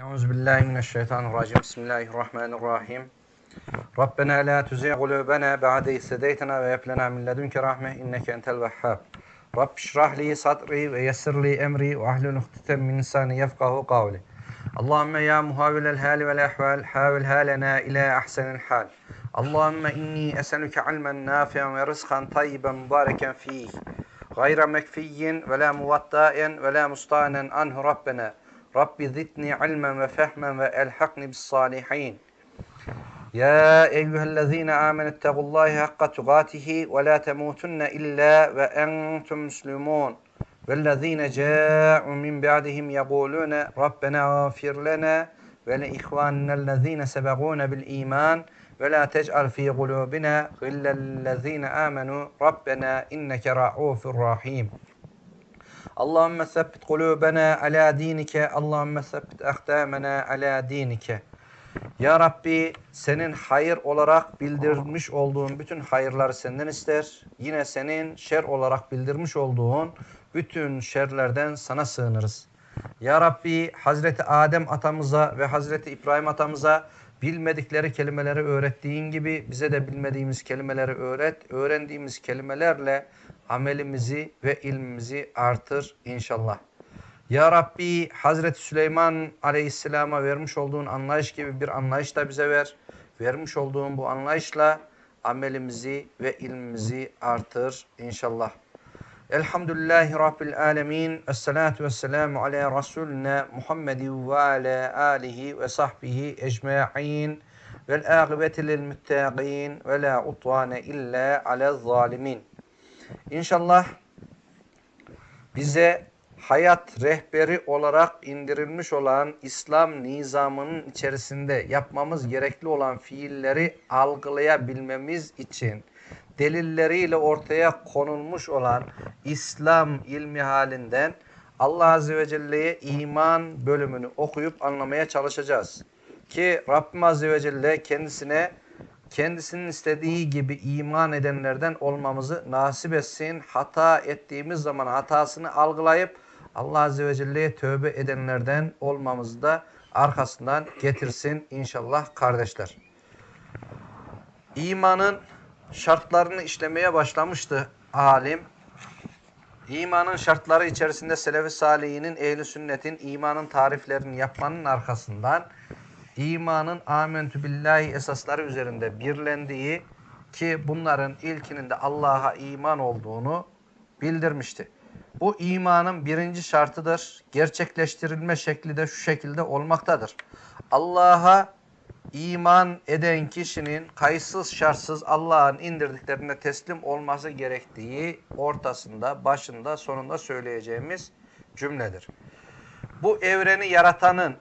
أعوذ بالله من الشيطان الرجيم. بسم الله الرحمن الرحيم. ربنا لا تزغ قلوبنا بعد إذ وهب لنا من لدنك رحمة إنك أنت الوهاب. رب اشرح لي صدري ويسر لي أمري واحلل عقدة من لساني يفقه قولي. اللهم يا مهاول الحال والأحوال حاولها لنا إلى أحسن الحال. اللهم إني أسألك علما نافعا ورزقا طيبا مباركا فيه. غير مكفي ولا موطئ ولا مستعنا عنه ربنا. رب زدني علما وفهما وألحقني بالصالحين. يا أيها الذين آمنوا اتقوا الله حق تقاته ولا تموتن إلا وأنتم مسلمون. والذين جاءوا من بعدهم يقولون ربنا اغفر لنا ولإخواننا الذين سبقونا بالإيمان ولا تجعل في قلوبنا غلا للذين آمنوا. ربنا إنك رؤوف رحيم. Allahümme sebbit kulübena ala dinike. Allahümme sebbit ahtamena ala dinike. Ya Rabbi senin hayır olarak bildirmiş olduğun bütün hayırları senden ister. Yine senin şer olarak bildirmiş olduğun bütün şerlerden sana sığınırız. Ya Rabbi Hazreti Adem atamıza ve Hazreti İbrahim atamıza bilmedikleri kelimeleri öğrettiğin gibi bize de bilmediğimiz kelimeleri öğret. Öğrendiğimiz kelimelerle amelimizi ve ilmimizi artır inşallah. Ya Rabbi Hazreti Süleyman Aleyhisselam'a vermiş olduğun anlayış gibi bir anlayış da bize ver. Vermiş olduğun bu anlayışla amelimizi ve ilmimizi artır inşallah. Elhamdülillahi Rabbil Alemin. Esselatu vesselamu ala Resulina Muhammedin ve ala alihi ve sahbihi ecma'in. Vel âgıbeti lil müttâgîn ve la utvâne illa ala zalimin. İnşallah bize hayat rehberi olarak indirilmiş olan İslam nizamının içerisinde yapmamız gerekli olan fiilleri algılayabilmemiz için delilleriyle ortaya konulmuş olan İslam ilmi halinden Allah Azze ve Celle'ye iman bölümünü okuyup anlamaya çalışacağız. Ki Rabbim Azze ve Celle kendisine kendisinin istediği gibi iman edenlerden olmamızı nasip etsin. Hata ettiğimiz zaman hatasını algılayıp Allah Azze ve Celle'ye tövbe edenlerden olmamızı da arkasından getirsin inşallah kardeşler. İmanın şartlarını işlemeye başlamıştı alim. İmanın şartları içerisinde Selefi Salihinin, Ehli Sünnet'in imanın tariflerini yapmanın arkasından imanın amentü billahi esasları üzerinde birlendiği ki bunların ilkinin de Allah'a iman olduğunu bildirmişti. Bu imanın birinci şartıdır. Gerçekleştirilme şekli de şu şekilde olmaktadır. Allah'a iman eden kişinin kayıtsız şartsız Allah'ın indirdiklerine teslim olması gerektiği ortasında, başında, sonunda söyleyeceğimiz cümledir. Bu evreni yaratanın,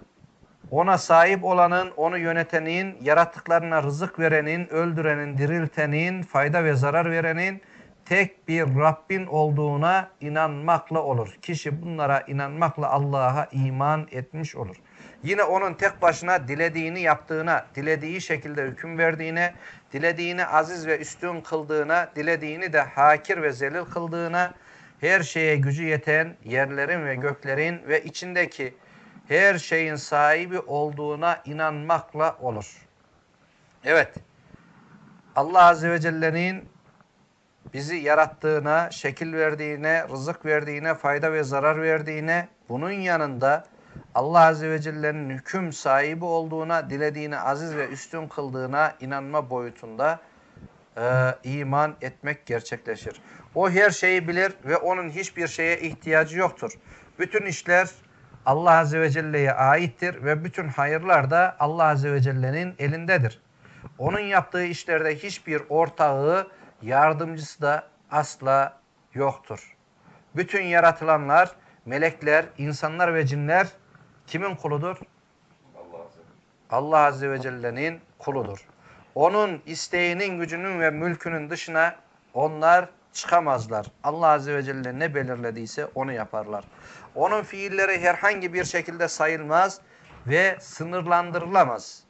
ona sahip olanın, onu yönetenin, yarattıklarına rızık verenin, öldürenin, diriltenin, fayda ve zarar verenin tek bir Rabbin olduğuna inanmakla olur. Kişi bunlara inanmakla Allah'a iman etmiş olur. Yine onun tek başına dilediğini yaptığına, dilediği şekilde hüküm verdiğine, dilediğini aziz ve üstün kıldığına, dilediğini de hakir ve zelil kıldığına, her şeye gücü yeten yerlerin ve göklerin ve içindeki her şeyin sahibi olduğuna inanmakla olur. Evet. Allah Azze ve Celle'nin bizi yarattığına, şekil verdiğine, rızık verdiğine, fayda ve zarar verdiğine, bunun yanında Allah Azze ve Celle'nin hüküm sahibi olduğuna, dilediğini aziz ve üstün kıldığına inanma boyutunda e, iman etmek gerçekleşir. O her şeyi bilir ve onun hiçbir şeye ihtiyacı yoktur. Bütün işler Allah Azze ve Celle'ye aittir ve bütün hayırlar da Allah Azze ve Celle'nin elindedir. Onun yaptığı işlerde hiçbir ortağı, yardımcısı da asla yoktur. Bütün yaratılanlar, melekler, insanlar ve cinler kimin kuludur? Allah Azze ve Celle'nin kuludur. Onun isteğinin, gücünün ve mülkünün dışına onlar çıkamazlar. Allah Azze ve Celle ne belirlediyse onu yaparlar. Onun fiilleri herhangi bir şekilde sayılmaz ve sınırlandırılamaz.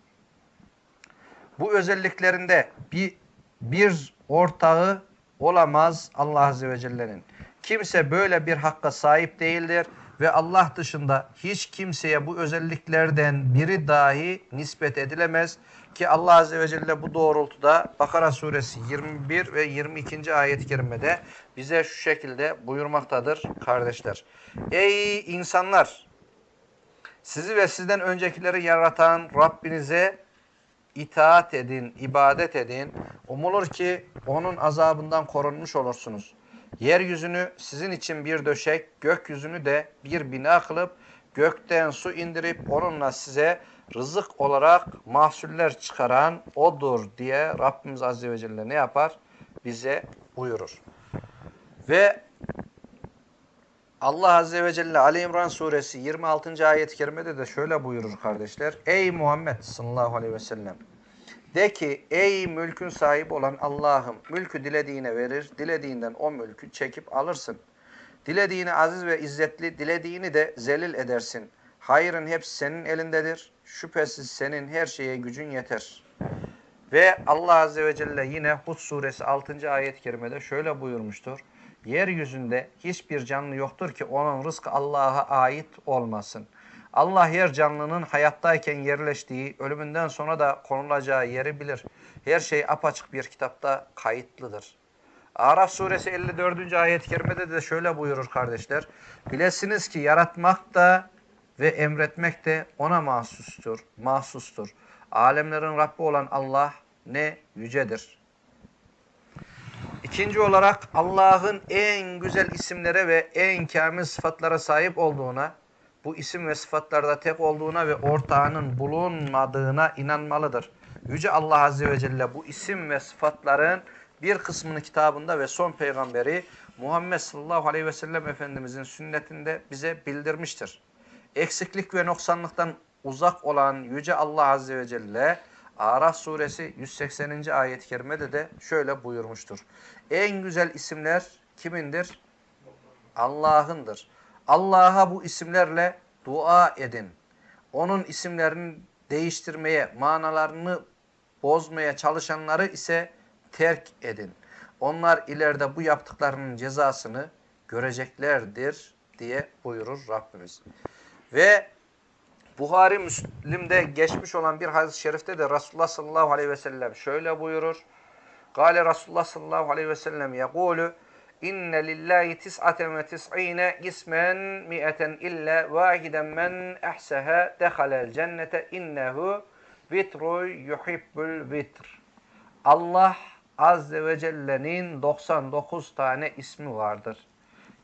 Bu özelliklerinde bir, bir ortağı olamaz Allah Azze ve Celle'nin. Kimse böyle bir hakka sahip değildir ve Allah dışında hiç kimseye bu özelliklerden biri dahi nispet edilemez ki Allah Azze ve Celle bu doğrultuda Bakara suresi 21 ve 22. ayet-i kerimede bize şu şekilde buyurmaktadır kardeşler. Ey insanlar! Sizi ve sizden öncekileri yaratan Rabbinize itaat edin, ibadet edin. Umulur ki onun azabından korunmuş olursunuz. Yeryüzünü sizin için bir döşek, gökyüzünü de bir bina kılıp gökten su indirip onunla size rızık olarak mahsuller çıkaran odur diye Rabbimiz Azze ve Celle ne yapar? Bize buyurur. Ve Allah Azze ve Celle Ali İmran suresi 26. ayet-i kerimede de şöyle buyurur kardeşler. Ey Muhammed sallallahu aleyhi ve sellem de ki ey mülkün sahibi olan Allah'ım mülkü dilediğine verir, dilediğinden o mülkü çekip alırsın. Dilediğini aziz ve izzetli, dilediğini de zelil edersin. Hayrın hepsi senin elindedir. Şüphesiz senin her şeye gücün yeter. Ve Allah Azze ve Celle yine Hud suresi 6. ayet-i kerimede şöyle buyurmuştur. Yeryüzünde hiçbir canlı yoktur ki onun rızkı Allah'a ait olmasın. Allah her canlının hayattayken yerleştiği, ölümünden sonra da konulacağı yeri bilir. Her şey apaçık bir kitapta kayıtlıdır. Araf suresi 54. ayet-i kerimede de şöyle buyurur kardeşler. Bilesiniz ki yaratmak da ve emretmek de ona mahsustur. mahsustur. Alemlerin Rabbi olan Allah ne yücedir. İkinci olarak Allah'ın en güzel isimlere ve en kamil sıfatlara sahip olduğuna, bu isim ve sıfatlarda tek olduğuna ve ortağının bulunmadığına inanmalıdır. Yüce Allah Azze ve Celle bu isim ve sıfatların bir kısmını kitabında ve son peygamberi Muhammed sallallahu aleyhi ve sellem Efendimizin sünnetinde bize bildirmiştir. Eksiklik ve noksanlıktan uzak olan Yüce Allah Azze ve Celle Araf suresi 180. ayet-i kerimede de şöyle buyurmuştur. En güzel isimler kimindir? Allah'ındır. Allah'a bu isimlerle dua edin. Onun isimlerini değiştirmeye, manalarını bozmaya çalışanları ise terk edin. Onlar ileride bu yaptıklarının cezasını göreceklerdir diye buyurur Rabbimiz. Ve Buhari Müslim'de geçmiş olan bir hadis-i şerifte de Resulullah sallallahu aleyhi ve sellem şöyle buyurur. Gale Resulullah sallallahu aleyhi ve sellem yekulu İnne lillahi tis'aten ve tis'ine ismen mi'eten illa vahiden men ehseha dehalel cennete innehu vitru yuhibbul vitr. Allah Azze ve Celle'nin 99 tane ismi vardır.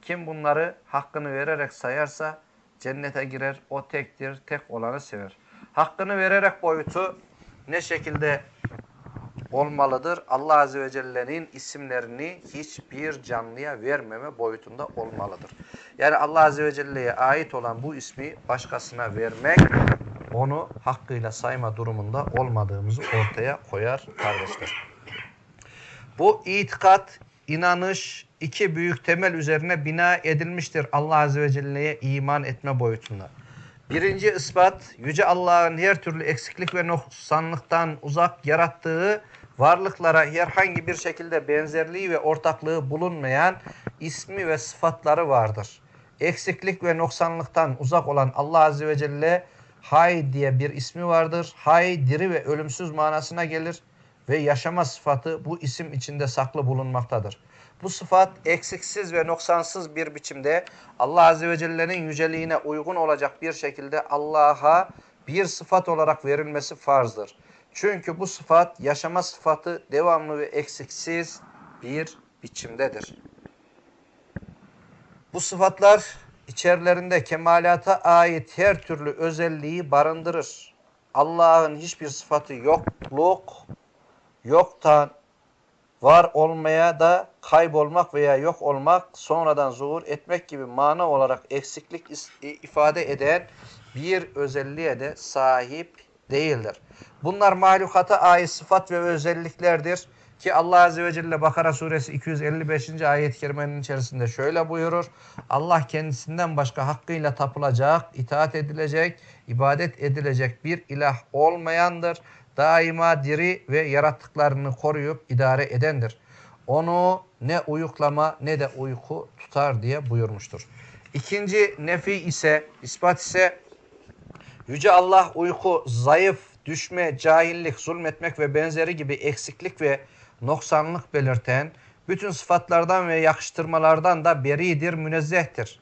Kim bunları hakkını vererek sayarsa cennete girer. O tektir, tek olanı sever. Hakkını vererek boyutu ne şekilde olmalıdır? Allah Azze ve Celle'nin isimlerini hiçbir canlıya vermeme boyutunda olmalıdır. Yani Allah Azze ve Celle'ye ait olan bu ismi başkasına vermek, onu hakkıyla sayma durumunda olmadığımızı ortaya koyar kardeşler. Bu itikat, inanış iki büyük temel üzerine bina edilmiştir Allah Azze ve Celle'ye iman etme boyutunda. Birinci ispat, Yüce Allah'ın her türlü eksiklik ve noksanlıktan uzak yarattığı varlıklara herhangi bir şekilde benzerliği ve ortaklığı bulunmayan ismi ve sıfatları vardır. Eksiklik ve noksanlıktan uzak olan Allah Azze ve Celle Hay diye bir ismi vardır. Hay diri ve ölümsüz manasına gelir ve yaşama sıfatı bu isim içinde saklı bulunmaktadır. Bu sıfat eksiksiz ve noksansız bir biçimde Allah Azze ve Celle'nin yüceliğine uygun olacak bir şekilde Allah'a bir sıfat olarak verilmesi farzdır. Çünkü bu sıfat yaşama sıfatı devamlı ve eksiksiz bir biçimdedir. Bu sıfatlar içerilerinde kemalata ait her türlü özelliği barındırır. Allah'ın hiçbir sıfatı yokluk, yoktan, var olmaya da kaybolmak veya yok olmak, sonradan zuhur etmek gibi mana olarak eksiklik ifade eden bir özelliğe de sahip değildir. Bunlar mahlukata ait sıfat ve özelliklerdir. Ki Allah Azze ve Celle Bakara suresi 255. ayet-i kerimenin içerisinde şöyle buyurur. Allah kendisinden başka hakkıyla tapılacak, itaat edilecek, ibadet edilecek bir ilah olmayandır. Daima diri ve yarattıklarını koruyup idare edendir. Onu ne uyuklama ne de uyku tutar diye buyurmuştur. İkinci nefi ise, ispat ise Yüce Allah uyku, zayıf, düşme, cahillik, zulmetmek ve benzeri gibi eksiklik ve noksanlık belirten bütün sıfatlardan ve yakıştırmalardan da beridir, münezzehtir.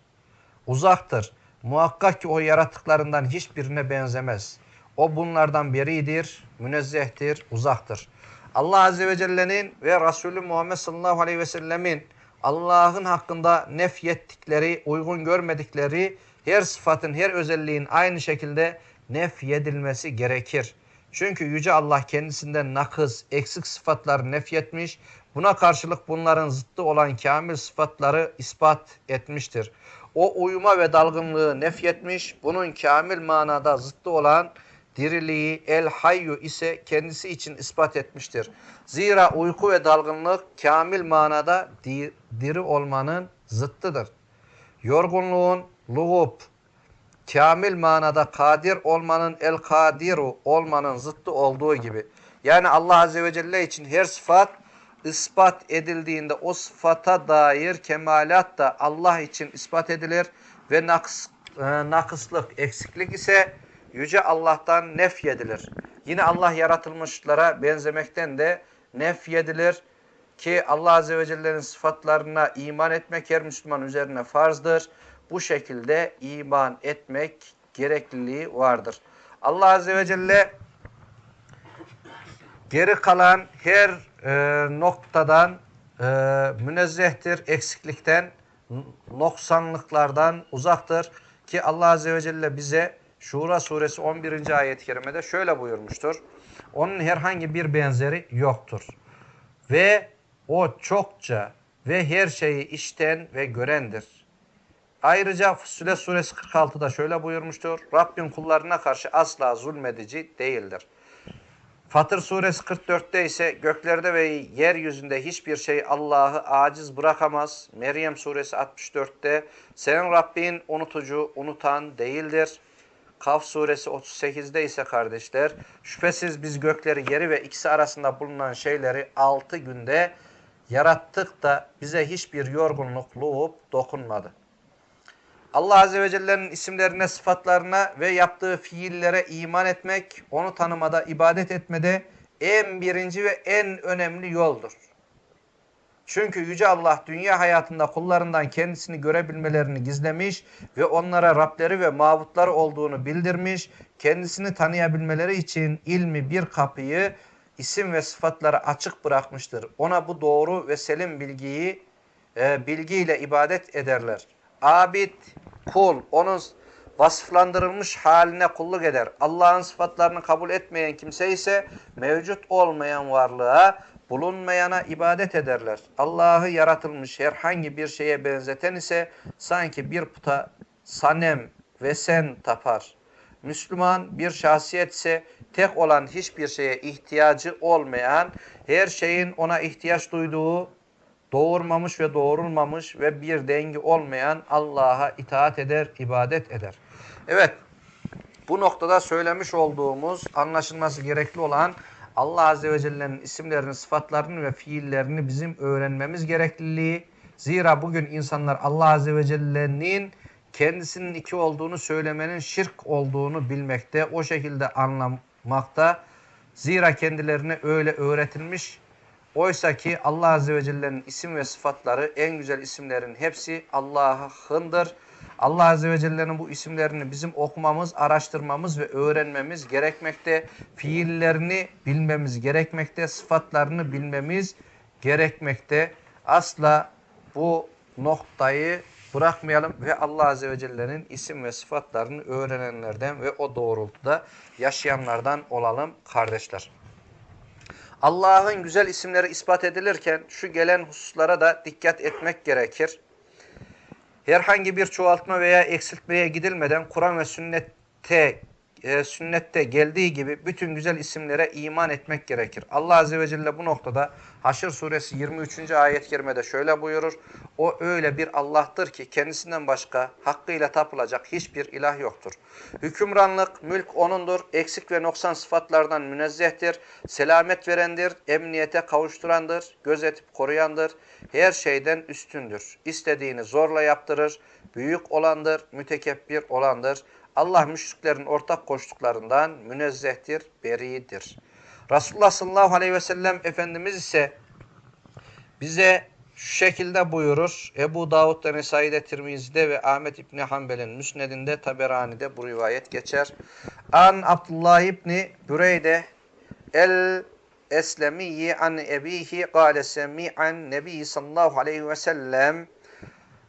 Uzaktır. Muhakkak ki o yaratıklarından hiçbirine benzemez. O bunlardan beridir, münezzehtir, uzaktır. Allah Azze ve Celle'nin ve Resulü Muhammed sallallahu aleyhi ve sellemin Allah'ın hakkında nefyettikleri, uygun görmedikleri her sıfatın, her özelliğin aynı şekilde nefyedilmesi gerekir. Çünkü Yüce Allah kendisinden nakız, eksik sıfatları nefyetmiş, buna karşılık bunların zıttı olan kamil sıfatları ispat etmiştir. O uyuma ve dalgınlığı nefyetmiş, bunun kamil manada zıttı olan diriliği el hayyu ise kendisi için ispat etmiştir. Zira uyku ve dalgınlık kamil manada di- diri olmanın zıttıdır. Yorgunluğun lugub, kamil manada kadir olmanın el kadiru olmanın zıttı olduğu gibi. Yani Allah Azze ve Celle için her sıfat ispat edildiğinde o sıfata dair kemalat da Allah için ispat edilir ve naks, e, nakıslık, eksiklik ise Yüce Allah'tan nefyedilir. Yine Allah yaratılmışlara benzemekten de nefyedilir ki Allah Azze ve Celle'nin sıfatlarına iman etmek her Müslüman üzerine farzdır. Bu şekilde iman etmek gerekliliği vardır. Allah Azze ve Celle geri kalan her e, noktadan e, münezzehtir, eksiklikten, noksanlıklardan uzaktır. Ki Allah Azze ve Celle bize Şura suresi 11. ayet-i kerimede şöyle buyurmuştur. Onun herhangi bir benzeri yoktur. Ve o çokça ve her şeyi işten ve görendir. Ayrıca Fussilet suresi 46'da şöyle buyurmuştur. Rabbin kullarına karşı asla zulmedici değildir. Fatır suresi 44'te ise göklerde ve yeryüzünde hiçbir şey Allah'ı aciz bırakamaz. Meryem suresi 64'te senin Rabbin unutucu, unutan değildir. Kaf suresi 38'de ise kardeşler şüphesiz biz gökleri yeri ve ikisi arasında bulunan şeyleri 6 günde yarattık da bize hiçbir yorgunluk luğup dokunmadı. Allah Azze ve Celle'nin isimlerine, sıfatlarına ve yaptığı fiillere iman etmek, onu tanımada, ibadet etmede en birinci ve en önemli yoldur. Çünkü Yüce Allah dünya hayatında kullarından kendisini görebilmelerini gizlemiş ve onlara Rableri ve mabutları olduğunu bildirmiş. Kendisini tanıyabilmeleri için ilmi bir kapıyı isim ve sıfatları açık bırakmıştır. Ona bu doğru ve selim bilgiyi e, bilgiyle ibadet ederler. Abid, kul, onun vasıflandırılmış haline kulluk eder. Allah'ın sıfatlarını kabul etmeyen kimse ise mevcut olmayan varlığa, bulunmayana ibadet ederler. Allah'ı yaratılmış herhangi bir şeye benzeten ise sanki bir puta sanem ve sen tapar. Müslüman bir şahsiyet ise tek olan hiçbir şeye ihtiyacı olmayan, her şeyin ona ihtiyaç duyduğu doğurmamış ve doğurulmamış ve bir dengi olmayan Allah'a itaat eder, ibadet eder. Evet, bu noktada söylemiş olduğumuz, anlaşılması gerekli olan Allah Azze ve Celle'nin isimlerini, sıfatlarını ve fiillerini bizim öğrenmemiz gerekliliği. Zira bugün insanlar Allah Azze ve Celle'nin kendisinin iki olduğunu söylemenin şirk olduğunu bilmekte, o şekilde anlamakta. Zira kendilerine öyle öğretilmiş Oysa ki Allah Azze ve Celle'nin isim ve sıfatları en güzel isimlerin hepsi Allah'ındır. Allah Azze ve Celle'nin bu isimlerini bizim okumamız, araştırmamız ve öğrenmemiz gerekmekte. Fiillerini bilmemiz gerekmekte, sıfatlarını bilmemiz gerekmekte. Asla bu noktayı bırakmayalım ve Allah Azze ve Celle'nin isim ve sıfatlarını öğrenenlerden ve o doğrultuda yaşayanlardan olalım kardeşler. Allah'ın güzel isimleri ispat edilirken şu gelen hususlara da dikkat etmek gerekir. Herhangi bir çoğaltma veya eksiltmeye gidilmeden Kur'an ve sünnette e, sünnette geldiği gibi bütün güzel isimlere iman etmek gerekir. Allah Azze ve Celle bu noktada Haşr suresi 23. ayet-i kerimede şöyle buyurur. O öyle bir Allah'tır ki kendisinden başka hakkıyla tapılacak hiçbir ilah yoktur. Hükümranlık, mülk O'nundur. Eksik ve noksan sıfatlardan münezzehtir. Selamet verendir, emniyete kavuşturandır, gözetip koruyandır. Her şeyden üstündür. İstediğini zorla yaptırır. Büyük olandır, mütekebbir olandır. Allah müşriklerin ortak koştuklarından münezzehtir, beridir. Resulullah sallallahu aleyhi ve sellem Efendimiz ise bize şu şekilde buyurur. Ebu Davud'da, Nesai'de, Tirmizi'de ve Ahmet İbni Hanbel'in Müsned'inde, Taberani'de bu rivayet geçer. An Abdullah İbni Büreyde el Eslemiyyi an ebihi gâle semi'an nebi sallallahu aleyhi ve sellem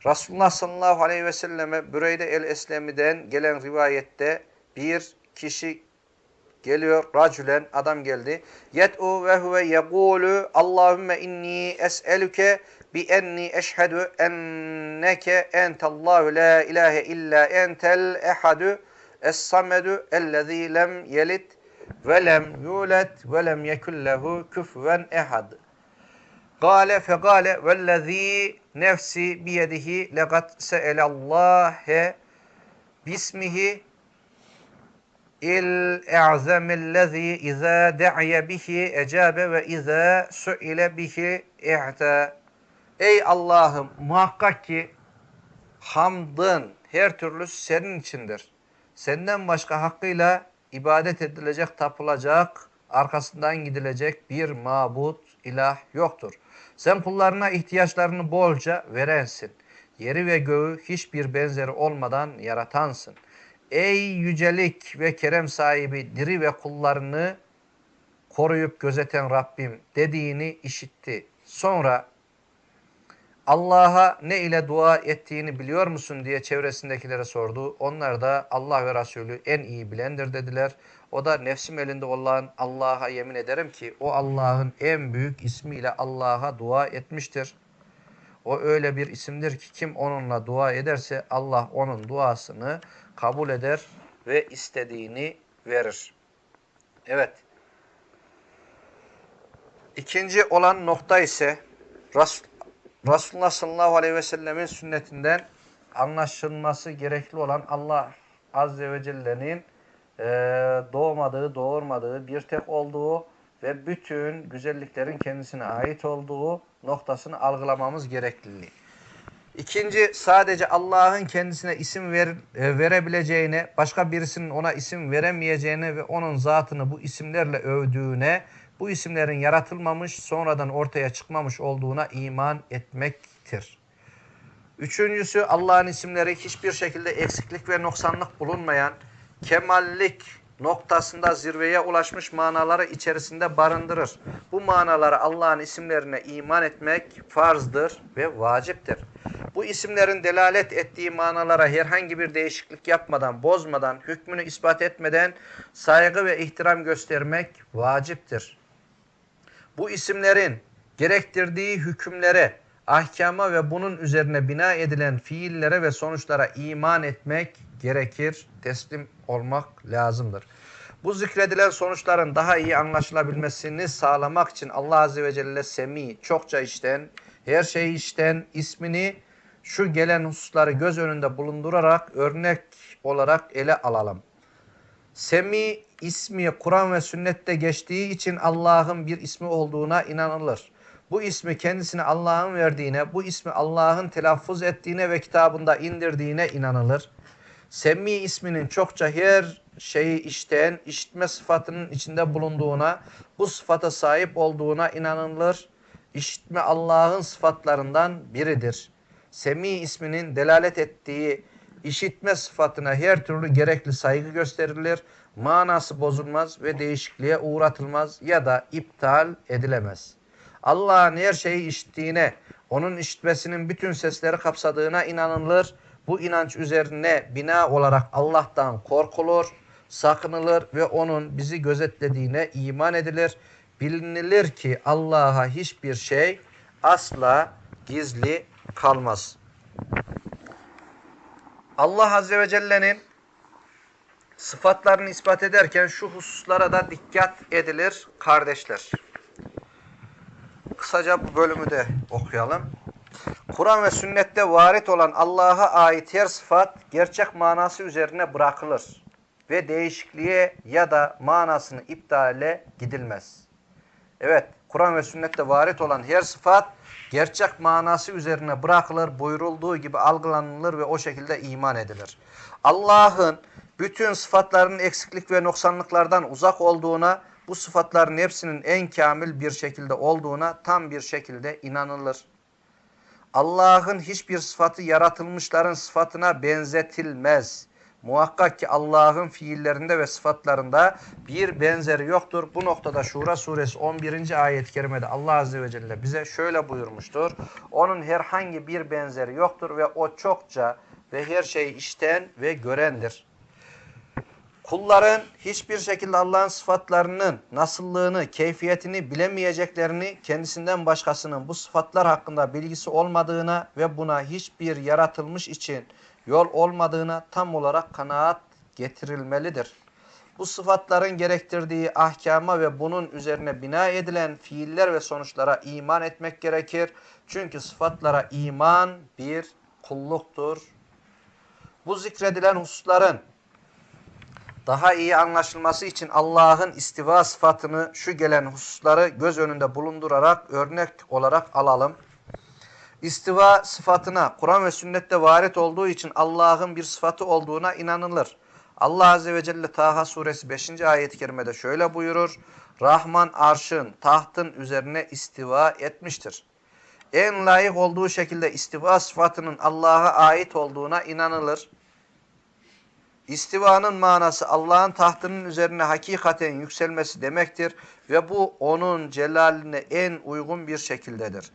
Resulullah sallallahu aleyhi ve selleme Büreyde el-Eslemi'den gelen rivayette bir kişi geliyor. Racülen adam geldi. Yet'u ve huve yegulu Allahümme inni es'eluke bi enni eşhedü enneke entallahu la ilahe illa entel ehadü es-samedu ellezî lem yelit ve lem yulet ve lem yekullehu küfven ehad. Gale fegale vellezî nefsi biyedihi lekad se'elallâhe bismihi il-e'zemillezî izâ de'ye bihi ecabe ve izâ su'ile bihi i'ta. Ey Allah'ım muhakkak ki hamdın her türlüsü senin içindir. Senden başka hakkıyla ibadet edilecek, tapılacak, arkasından gidilecek bir mabut, ilah yoktur. Sen kullarına ihtiyaçlarını bolca verensin. Yeri ve göğü hiçbir benzeri olmadan yaratansın. Ey yücelik ve kerem sahibi diri ve kullarını koruyup gözeten Rabbim dediğini işitti. Sonra Allah'a ne ile dua ettiğini biliyor musun diye çevresindekilere sordu. Onlar da Allah ve Resulü en iyi bilendir dediler. O da nefsim elinde olan Allah'a yemin ederim ki o Allah'ın en büyük ismiyle Allah'a dua etmiştir. O öyle bir isimdir ki kim onunla dua ederse Allah onun duasını kabul eder ve istediğini verir. Evet. İkinci olan nokta ise Ras Resulullah sallallahu aleyhi ve sellemin sünnetinden anlaşılması gerekli olan Allah azze ve celle'nin e, doğmadığı, doğurmadığı, bir tek olduğu ve bütün güzelliklerin kendisine ait olduğu noktasını algılamamız gerekliliği. İkinci sadece Allah'ın kendisine isim ver, e, verebileceğine, başka birisinin ona isim veremeyeceğine ve onun zatını bu isimlerle övdüğüne, bu isimlerin yaratılmamış, sonradan ortaya çıkmamış olduğuna iman etmektir. Üçüncüsü Allah'ın isimleri hiçbir şekilde eksiklik ve noksanlık bulunmayan, kemallik noktasında zirveye ulaşmış manaları içerisinde barındırır. Bu manaları Allah'ın isimlerine iman etmek farzdır ve vaciptir. Bu isimlerin delalet ettiği manalara herhangi bir değişiklik yapmadan, bozmadan, hükmünü ispat etmeden saygı ve ihtiram göstermek vaciptir. Bu isimlerin gerektirdiği hükümlere, ahkama ve bunun üzerine bina edilen fiillere ve sonuçlara iman etmek gerekir, teslim olmak lazımdır. Bu zikredilen sonuçların daha iyi anlaşılabilmesini sağlamak için Allah Azze ve Celle Semi, çokça işten, her şeyi işten, ismini şu gelen hususları göz önünde bulundurarak örnek olarak ele alalım. Semi ismi Kur'an ve sünnette geçtiği için Allah'ın bir ismi olduğuna inanılır. Bu ismi kendisine Allah'ın verdiğine, bu ismi Allah'ın telaffuz ettiğine ve kitabında indirdiğine inanılır. Semmi isminin çokça her şeyi işten, işitme sıfatının içinde bulunduğuna, bu sıfata sahip olduğuna inanılır. İşitme Allah'ın sıfatlarından biridir. Semi isminin delalet ettiği işitme sıfatına her türlü gerekli saygı gösterilir. Manası bozulmaz ve değişikliğe uğratılmaz ya da iptal edilemez. Allah'ın her şeyi işittiğine, onun işitmesinin bütün sesleri kapsadığına inanılır. Bu inanç üzerine bina olarak Allah'tan korkulur, sakınılır ve onun bizi gözetlediğine iman edilir. Bilinilir ki Allah'a hiçbir şey asla gizli kalmaz. Allah Azze ve Celle'nin sıfatlarını ispat ederken şu hususlara da dikkat edilir kardeşler. Kısaca bu bölümü de okuyalım. Kur'an ve sünnette varit olan Allah'a ait her sıfat gerçek manası üzerine bırakılır ve değişikliğe ya da manasını iptale gidilmez. Evet, Kur'an ve sünnette varit olan her sıfat gerçek manası üzerine bırakılır, buyurulduğu gibi algılanılır ve o şekilde iman edilir. Allah'ın bütün sıfatlarının eksiklik ve noksanlıklardan uzak olduğuna, bu sıfatların hepsinin en kamil bir şekilde olduğuna tam bir şekilde inanılır. Allah'ın hiçbir sıfatı yaratılmışların sıfatına benzetilmez. Muhakkak ki Allah'ın fiillerinde ve sıfatlarında bir benzeri yoktur. Bu noktada Şura suresi 11. ayet-i kerimede Allah azze ve celle bize şöyle buyurmuştur. Onun herhangi bir benzeri yoktur ve o çokça ve her şeyi işten ve görendir. Kulların hiçbir şekilde Allah'ın sıfatlarının nasıllığını, keyfiyetini bilemeyeceklerini, kendisinden başkasının bu sıfatlar hakkında bilgisi olmadığına ve buna hiçbir yaratılmış için yol olmadığına tam olarak kanaat getirilmelidir. Bu sıfatların gerektirdiği ahkama ve bunun üzerine bina edilen fiiller ve sonuçlara iman etmek gerekir. Çünkü sıfatlara iman bir kulluktur. Bu zikredilen hususların daha iyi anlaşılması için Allah'ın istiva sıfatını şu gelen hususları göz önünde bulundurarak örnek olarak alalım. İstiva sıfatına Kur'an ve sünnette varit olduğu için Allah'ın bir sıfatı olduğuna inanılır. Allah Azze ve Celle Taha suresi 5. ayet-i kerimede şöyle buyurur. Rahman arşın, tahtın üzerine istiva etmiştir. En layık olduğu şekilde istiva sıfatının Allah'a ait olduğuna inanılır. İstivanın manası Allah'ın tahtının üzerine hakikaten yükselmesi demektir ve bu onun celaline en uygun bir şekildedir.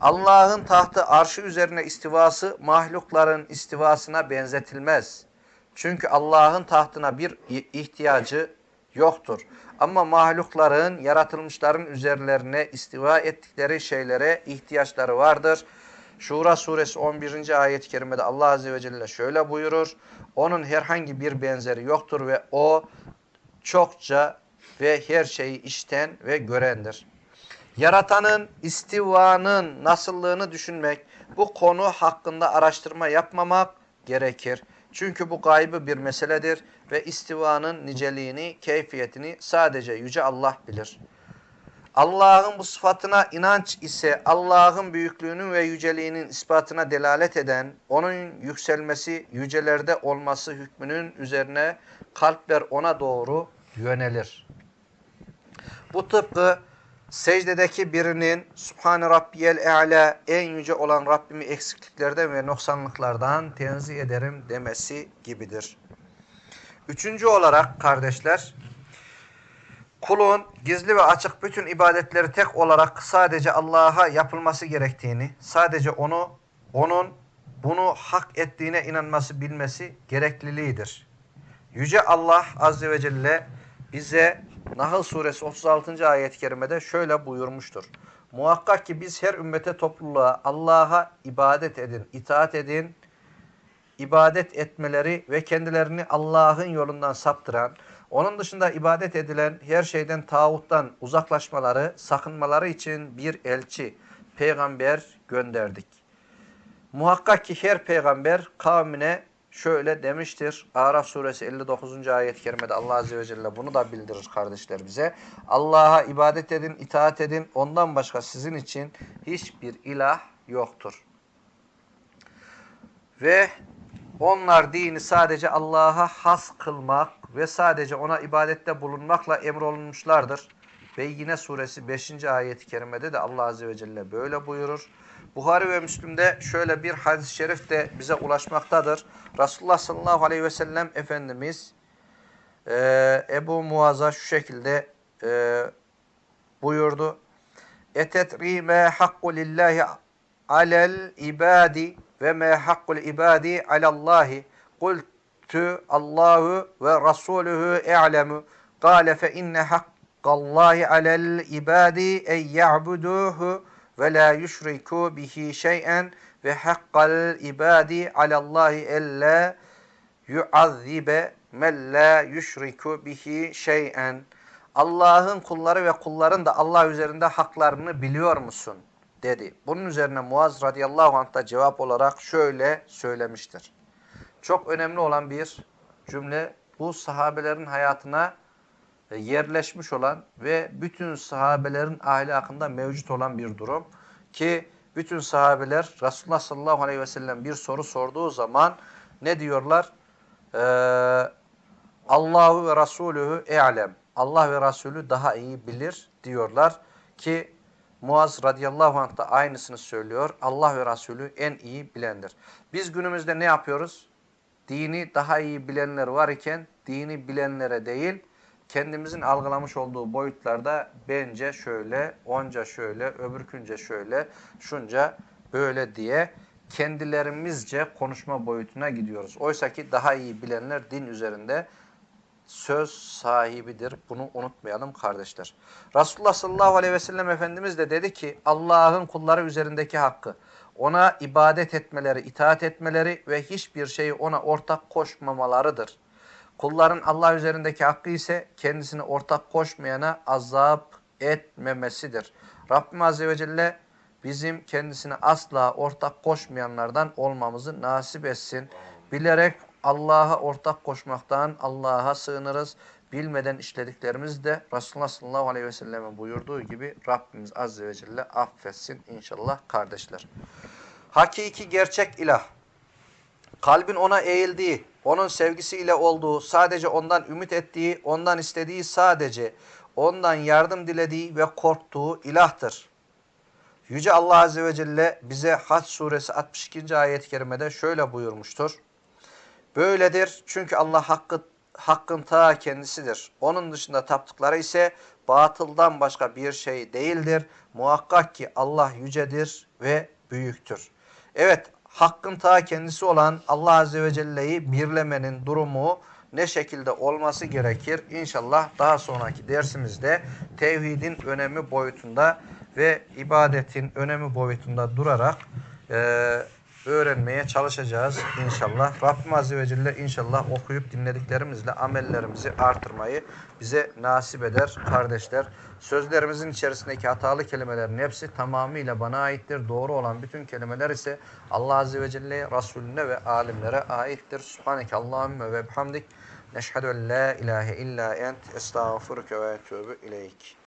Allah'ın tahtı arşı üzerine istivası mahlukların istivasına benzetilmez. Çünkü Allah'ın tahtına bir ihtiyacı yoktur. Ama mahlukların, yaratılmışların üzerlerine istiva ettikleri şeylere ihtiyaçları vardır. Şura suresi 11. ayet-i kerimede Allah Azze ve Celle şöyle buyurur. Onun herhangi bir benzeri yoktur ve o çokça ve her şeyi işten ve görendir. Yaratanın, istivanın nasıllığını düşünmek, bu konu hakkında araştırma yapmamak gerekir. Çünkü bu gaybı bir meseledir ve istivanın niceliğini, keyfiyetini sadece Yüce Allah bilir. Allah'ın bu sıfatına inanç ise Allah'ın büyüklüğünün ve yüceliğinin ispatına delalet eden, onun yükselmesi, yücelerde olması hükmünün üzerine kalpler ona doğru yönelir. Bu tıpkı secdedeki birinin Subhane Rabbiyel E'la en yüce olan Rabbimi eksikliklerden ve noksanlıklardan tenzih ederim demesi gibidir. Üçüncü olarak kardeşler, kulun gizli ve açık bütün ibadetleri tek olarak sadece Allah'a yapılması gerektiğini, sadece onu, onun bunu hak ettiğine inanması, bilmesi gerekliliğidir. Yüce Allah Azze ve Celle bize Nahl suresi 36. ayet-i kerimede şöyle buyurmuştur. Muhakkak ki biz her ümmete topluluğa Allah'a ibadet edin, itaat edin, ibadet etmeleri ve kendilerini Allah'ın yolundan saptıran, onun dışında ibadet edilen her şeyden tağuttan uzaklaşmaları, sakınmaları için bir elçi, peygamber gönderdik. Muhakkak ki her peygamber kavmine şöyle demiştir. Araf suresi 59. ayet-i kerimede Allah azze ve celle bunu da bildirir kardeşler bize. Allah'a ibadet edin, itaat edin. Ondan başka sizin için hiçbir ilah yoktur. Ve onlar dini sadece Allah'a has kılmak ve sadece ona ibadette bulunmakla emrolunmuşlardır. Ve yine suresi 5. ayet-i kerimede de Allah azze ve celle böyle buyurur. Buhari ve Müslim'de şöyle bir hadis-i şerif de bize ulaşmaktadır. Resulullah sallallahu aleyhi ve sellem Efendimiz e, Ebu Muaz'a şu şekilde e, buyurdu. Etetri me hakku lillahi alel ibadi ve me hakkul ibadi alallahi. Kultu Allahu ve Rasuluhu e'lemu. Kale fe inne hakkallahi alel ibadi en ya'buduhu ve la yüşriku bihi şey'en ve hakkal ibadi alallahi ella yuazzibe men la yushriku bihi şey'en. Allah'ın kulları ve kulların da Allah üzerinde haklarını biliyor musun? dedi. Bunun üzerine Muaz radıyallahu anh da cevap olarak şöyle söylemiştir. Çok önemli olan bir cümle bu sahabelerin hayatına e, yerleşmiş olan ve bütün sahabelerin ahlakında mevcut olan bir durum ki bütün sahabeler Resulullah sallallahu aleyhi ve sellem bir soru sorduğu zaman ne diyorlar? Ee, Allahu ve Resulühü e'lem. Allah ve Resulü daha iyi bilir diyorlar ki Muaz radıyallahu anh da aynısını söylüyor. Allah ve Resulü en iyi bilendir. Biz günümüzde ne yapıyoruz? Dini daha iyi bilenler var iken dini bilenlere değil, kendimizin algılamış olduğu boyutlarda bence şöyle, onca şöyle, öbürkünce şöyle, şunca böyle diye kendilerimizce konuşma boyutuna gidiyoruz. Oysa ki daha iyi bilenler din üzerinde söz sahibidir. Bunu unutmayalım kardeşler. Resulullah sallallahu aleyhi ve sellem Efendimiz de dedi ki Allah'ın kulları üzerindeki hakkı ona ibadet etmeleri, itaat etmeleri ve hiçbir şeyi ona ortak koşmamalarıdır. Kulların Allah üzerindeki hakkı ise kendisine ortak koşmayana azap etmemesidir. Rabbim Azze ve Celle bizim kendisine asla ortak koşmayanlardan olmamızı nasip etsin. Bilerek Allah'a ortak koşmaktan Allah'a sığınırız. Bilmeden işlediklerimiz de Resulullah sallallahu aleyhi ve sellem'in buyurduğu gibi Rabbimiz Azze ve Celle affetsin inşallah kardeşler. Hakiki gerçek ilah. Kalbin ona eğildiği, onun sevgisiyle olduğu, sadece ondan ümit ettiği, ondan istediği sadece, ondan yardım dilediği ve korktuğu ilahtır. Yüce Allah Azze ve Celle bize Hac suresi 62. ayet-i kerimede şöyle buyurmuştur. Böyledir çünkü Allah hakkı, hakkın ta kendisidir. Onun dışında taptıkları ise batıldan başka bir şey değildir. Muhakkak ki Allah yücedir ve büyüktür. Evet, hakkın ta kendisi olan Allah Azze ve Celle'yi birlemenin durumu ne şekilde olması gerekir? İnşallah daha sonraki dersimizde tevhidin önemi boyutunda ve ibadetin önemi boyutunda durarak eee öğrenmeye çalışacağız inşallah. Rabbim Azze ve Celle inşallah okuyup dinlediklerimizle amellerimizi artırmayı bize nasip eder kardeşler. Sözlerimizin içerisindeki hatalı kelimelerin hepsi tamamıyla bana aittir. Doğru olan bütün kelimeler ise Allah Azze ve Celle'ye, Resulüne ve alimlere aittir. Subhaneke Allahümme ve bihamdik. Neşhedü en la ilahe illa ent. Estağfurüke ve etûbü ileyk.